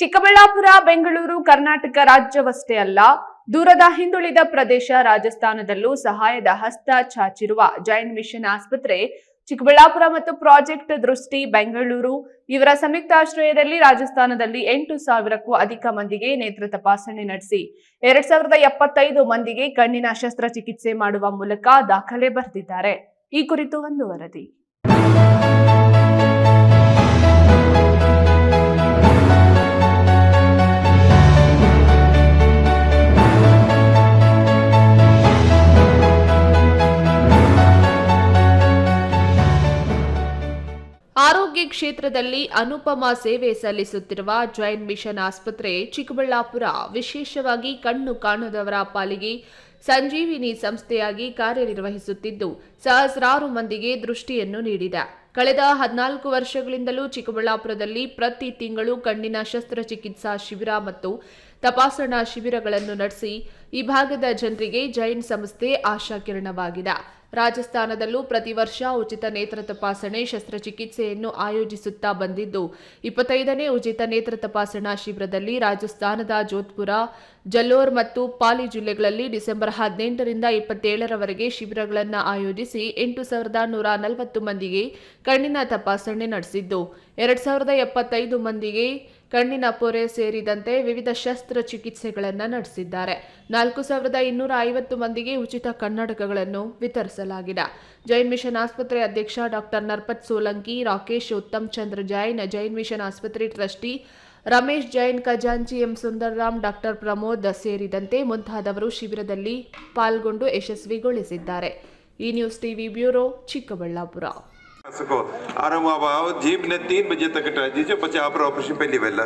ಚಿಕ್ಕಬಳ್ಳಾಪುರ, ಬೆಂಗಳೂರು, ಕರ್ನಾಟಕ ರಾಜ್ಯವಷ್ಟೇ ಅಲ್ಲ, ದೂರದ ಹಿಂದುಳಿದ ಪ್ರದೇಶ ರಾಜಸ್ಥಾನದಲ್ಲೂ ಸಹಾಯದ ಹಸ್ತ ಚಾಚಿರುವ ಜೈನ್ ಮಿಷನ್ ಆಸ್ಪತ್ರೆ ಚಿಕ್ಕಬಳ್ಳಾಪುರ ಮತ್ತು ಪ್ರಾಜೆಕ್ಟ್ ದೃಷ್ಟಿ ಬೆಂಗಳೂರು. ಇವರ ಸಂಯುಕ್ತಾಶ್ರಯದಲ್ಲಿ ರಾಜಸ್ಥಾನದಲ್ಲಿ ಎಂಟು ಸಾವಿರಕ್ಕೂ ಅಧಿಕ ಮಂದಿಗೆ ನೇತ್ರ ತಪಾಸಣೆ ನಡೆಸಿ, ಎರಡ್ ಸಾವಿರದ ಎಪ್ಪತ್ತೈದು ಮಂದಿಗೆ ಕಣ್ಣಿನ ಶಸ್ತ್ರಚಿಕಿತ್ಸೆ ಮಾಡುವ ಮೂಲಕ ದಾಖಲೆ ಬರೆದಿದ್ದಾರೆ ಈ ಕುರಿತು ಒಂದು ವರದಿ. ಆರೋಗ್ಯ ಕ್ಷೇತ್ರದಲ್ಲಿ ಅನುಪಮ ಸೇವೆ ಸಲ್ಲಿಸುತ್ತಿರುವ ಜೈನ್ ಮಿಷನ್ ಆಸ್ಪತ್ರೆ ಚಿಕ್ಕಬಳ್ಳಾಪುರ ವಿಶೇಷವಾಗಿ ಕಣ್ಣು ಕಾಣದವರ ಪಾಲಿಗೆ ಸಂಜೀವಿನಿ ಸಂಸ್ಥೆಯಾಗಿ ಕಾರ್ಯನಿರ್ವಹಿಸುತ್ತಿದ್ದು, ಸಹಸ್ರಾರು ಮಂದಿಗೆ ದೃಷ್ಟಿಯನ್ನು ನೀಡಿದೆ. ಕಳೆದ ಹದಿನಾಲ್ಕು ವರ್ಷಗಳಿಂದಲೂ ಚಿಕ್ಕಬಳ್ಳಾಪುರದಲ್ಲಿ ಪ್ರತಿ ತಿಂಗಳು ಕಣ್ಣಿನ ಶಸ್ತ್ರಚಿಕಿತ್ಸಾ ಶಿಬಿರ ಮತ್ತು ತಪಾಸಣಾ ಶಿಬಿರಗಳನ್ನು ನಡೆಸಿ, ಈ ಭಾಗದ ಜನರಿಗೆ ಜೈನ್ ಸಂಸ್ಥೆ ಆಶಾಕಿರಣವಾಗಿದೆ. ರಾಜಸ್ಥಾನದಲ್ಲೂ ಪ್ರತಿ ವರ್ಷ ಉಚಿತ ನೇತ್ರ ತಪಾಸಣೆ, ಶಸ್ತ್ರಚಿಕಿತ್ಸೆಯನ್ನು ಆಯೋಜಿಸುತ್ತಾ ಬಂದಿದ್ದು, ಇಪ್ಪತ್ತೈದನೇ ಉಚಿತ ನೇತ್ರ ತಪಾಸಣಾ ಶಿಬಿರದಲ್ಲಿ ರಾಜಸ್ಥಾನದ ಜೋಧ್ಪುರ, ಜಲ್ಲೋರ್ ಮತ್ತು ಪಾಲಿ ಜಿಲ್ಲೆಗಳಲ್ಲಿ ಡಿಸೆಂಬರ್ ಹದಿನೆಂಟರಿಂದ ಇಪ್ಪತ್ತೇಳರವರೆಗೆ ಶಿಬಿರಗಳನ್ನು ಆಯೋಜಿಸಿ ಎಂಟು ಸಾವಿರದ ನೂರ ನಲವತ್ತು ಮಂದಿಗೆ ಕಣ್ಣಿನ ತಪಾಸಣೆ ನಡೆಸಿದ್ದು. ಎರಡ್ ಸಾವಿರದ ಎಪ್ಪತ್ತೈದು ಮಂದಿಗೆ ಕಣ್ಣಿನ ಪೊರೆ ಸೇರಿದಂತೆ ವಿವಿಧ ಶಸ್ತ್ರಚಿಕಿತ್ಸೆಗಳನ್ನು ನಡೆಸಿದ್ದಾರೆ. ನಾಲ್ಕು ಸಾವಿರದ ಇನ್ನೂರ ಐವತ್ತು ಮಂದಿಗೆ ಉಚಿತ ಕನ್ನಡಕಗಳನ್ನು ವಿತರಿಸಲಾಗಿದೆ. ಜೈನ್ ಮಿಷನ್ ಆಸ್ಪತ್ರೆ ಅಧ್ಯಕ್ಷ ಡಾಕ್ಟರ್ ನರ್ಪತ್ ಸೋಲಂಕಿ, ರಾಕೇಶ್, ಉತ್ತಮ್ ಚಂದ್ರ ಜೈನ್ ಜೈನ್ ಮಿಷನ್ ಆಸ್ಪತ್ರೆ ಟ್ರಸ್ಟಿ ರಮೇಶ್ ಜೈನ್ ಖಜಾಂಚಿ ಎಂ ಸುಂದರ್ರಾಮ್ ಡಾಕ್ಟರ್ ಪ್ರಮೋದ್ ಸೇರಿದಂತೆ ಮುಂತಾದವರು ಶಿಬಿರದಲ್ಲಿ ಪಾಲ್ಗೊಂಡು ಯಶಸ್ವಿಗೊಳಿಸಿದ್ದಾರೆ ಈ ನ್ಯೂಸ್ ಟಿವಿ ಬ್ಯೂರೋ ಚಿಕ್ಕಬಳ್ಳಾಪುರ सको और वहाँ जीप ने तीन बजे तक ट्राई दीजिए बच्चे आप ऑपरेशन पहली वेला